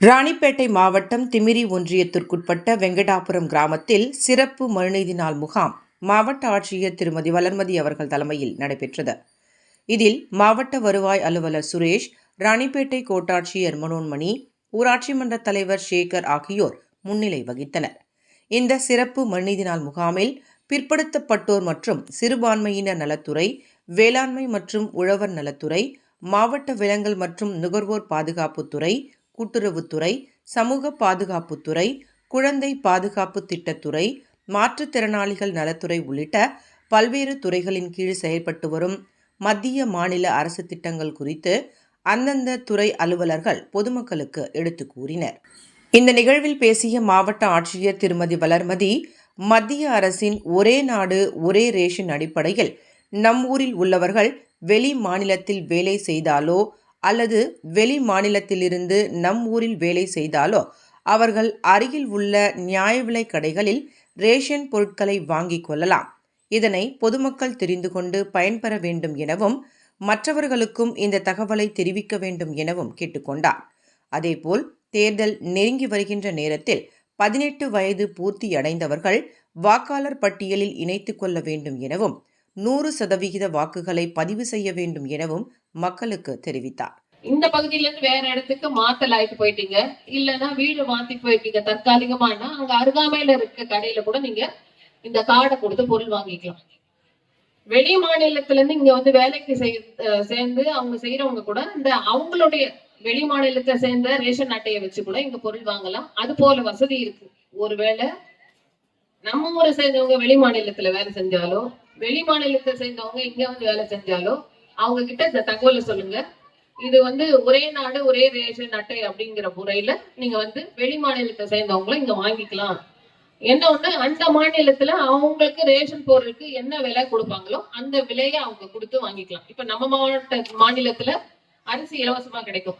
ராணிப்பேட்டை மாவட்டம் திமிரி ஒன்றியத்திற்குட்பட்ட வெங்கடாபுரம் கிராமத்தில் சிறப்பு மனுநீதி நாள் முகாம் மாவட்ட ஆட்சியர் திருமதி வளர்மதி அவர்கள் தலைமையில் நடைபெற்றது. இதில் மாவட்ட வருவாய் அலுவலர் சுரேஷ் ராணிப்பேட்டை கோட்டாட்சியர் மனோன்மணி ஊராட்சி மன்ற தலைவர் சேகர் ஆகியோர் முன்னிலை வகித்தனர். இந்த சிறப்பு மனுநீதி நாள் முகாமில் பிற்படுத்தப்பட்டோர் மற்றும் சிறுபான்மையினர் நலத்துறை வேளாண்மை மற்றும் உழவர் நலத்துறை மாவட்ட விலங்கல் மற்றும் நுகர்வோர் பாதுகாப்புத்துறை கூட்டுறவுத்துறை சமூக பாதுகாப்புத்துறை குழந்தை பாதுகாப்பு திட்டத்துறை மாற்றுத்திறனாளிகள் நலத்துறை உள்ளிட்ட பல்வேறு துறைகளின் கீழ் செயல்பட்டு வரும் மத்திய மாநில அரசு திட்டங்கள் குறித்து அந்தந்த துறை அலுவலர்கள் பொதுமக்களுக்கு எடுத்து கூறினர். இந்த நிகழ்வில் பேசிய மாவட்ட ஆட்சியர் திருமதி வளர்மதி மத்திய அரசின் ஒரே நாடு ஒரே ரேஷன் அடிப்படையில் நம் ஊரில் உள்ளவர்கள் வெளி மாநிலத்தில் வேலை செய்தாலோ அல்லது வெளி மாநிலத்திலிருந்து நம் ஊரில் வேலை செய்தாலோ அவர்கள் அருகில் உள்ள நியாய விலை கடைகளில் ரேஷன் பொருட்களை வாங்கிக் கொள்ளலாம். இதனை பொதுமக்கள் தெரிந்து கொண்டு பயன்பெற வேண்டும் எனவும் மற்றவர்களுக்கும் இந்த தகவலை தெரிவிக்க வேண்டும் எனவும் கேட்டுக்கொண்டார். அதேபோல் தேர்தல் நெருங்கி வருகின்ற நேரத்தில் பதினெட்டு வயது பூர்த்தியடைந்தவர்கள் வாக்காளர் பட்டியலில் இணைத்துக் கொள்ள வேண்டும் எனவும் நூறு சதவிகித வாக்குகளை பதிவு செய்ய வேண்டும் எனவும் மக்களுக்கு தெரிவித்தார். இந்த பகுதியில இருந்து வேற இடத்துக்கு மாத்தல் ஆயிட்டு போயிட்டீங்க. இல்லைன்னா வீடு மாத்தி போயிட்டீங்க. தற்காலிகமானா அங்க அருகாமையில இருக்க கடையில கூட நீங்க இந்த கார்டை கொடுத்து பொருள் வாங்கிக்கலாம். வெளி மாநிலத்துல இருந்து இங்க வந்து வேலைக்கு செய் சேர்ந்து அவங்க செய்யறவங்க கூட இந்த அவங்களுடைய வெளி மாநிலத்தை சேர்ந்த ரேஷன் அட்டையை வச்சு கூட இங்க பொருள் வாங்கலாம். அது போல வசதி இருக்கு. ஒருவேளை நம்ம ஊரை சேர்ந்தவங்க வெளி மாநிலத்துல வேலை செஞ்சாலும் வெளி மாநிலத்தை சேர்ந்தவங்க இங்க வந்து வேலை செஞ்சாலோ அவங்க கிட்ட இந்த தகவலை சொல்லுங்க. இது வந்து ஒரே நாடு ஒரே ரேஷன் அட்டை அப்படிங்கிற முறையில நீங்க வந்து வெளி மாநிலத்தை சேர்ந்தவங்களும் இங்க வாங்கிக்கலாம். என்ன ஒண்ணு அந்த மாநிலத்துல அவங்களுக்கு ரேஷன் பொருளுக்கு என்ன விலை கொடுப்பாங்களோ அந்த விலையை அவங்க கொடுத்து வாங்கிக்கலாம். இப்ப நம்ம மாவட்ட மாநிலத்துல அரிசி இலவசமா கிடைக்கும்.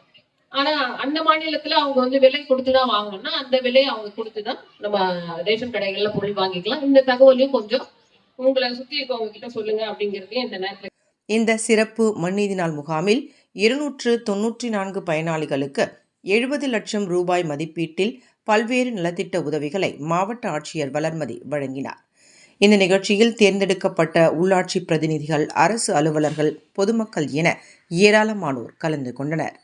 ஆனா அந்த மாநிலத்துல அவங்க வந்து விலை கொடுத்துதான் வாங்கணும்னா அந்த விலையை அவங்க கொடுத்துதான் நம்ம ரேஷன் கடைகள்ல பொருள் வாங்கிக்கலாம். இந்த தகவலையும் கொஞ்சம் உங்களை சுத்தி இருக்கவங்க கிட்ட சொல்லுங்க அப்படிங்கறதையும் இந்த நேரத்துல இந்த சிறப்பு மண்ணீதி நாள் முகாமில் இருநூற்று தொன்னூற்றி நான்கு பயனாளிகளுக்கு எழுபது லட்சம் ரூபாய் மதிப்பீட்டில் பல்வேறு நலத்திட்ட உதவிகளை மாவட்ட ஆட்சியர் வளர்மதி வழங்கினார். இந்த நிகழ்ச்சியில் தேர்ந்தெடுக்கப்பட்ட உள்ளாட்சி பிரதிநிதிகள் அரசு அலுவலர்கள் பொதுமக்கள் என ஏராளமானோர் கலந்து கொண்டனர்.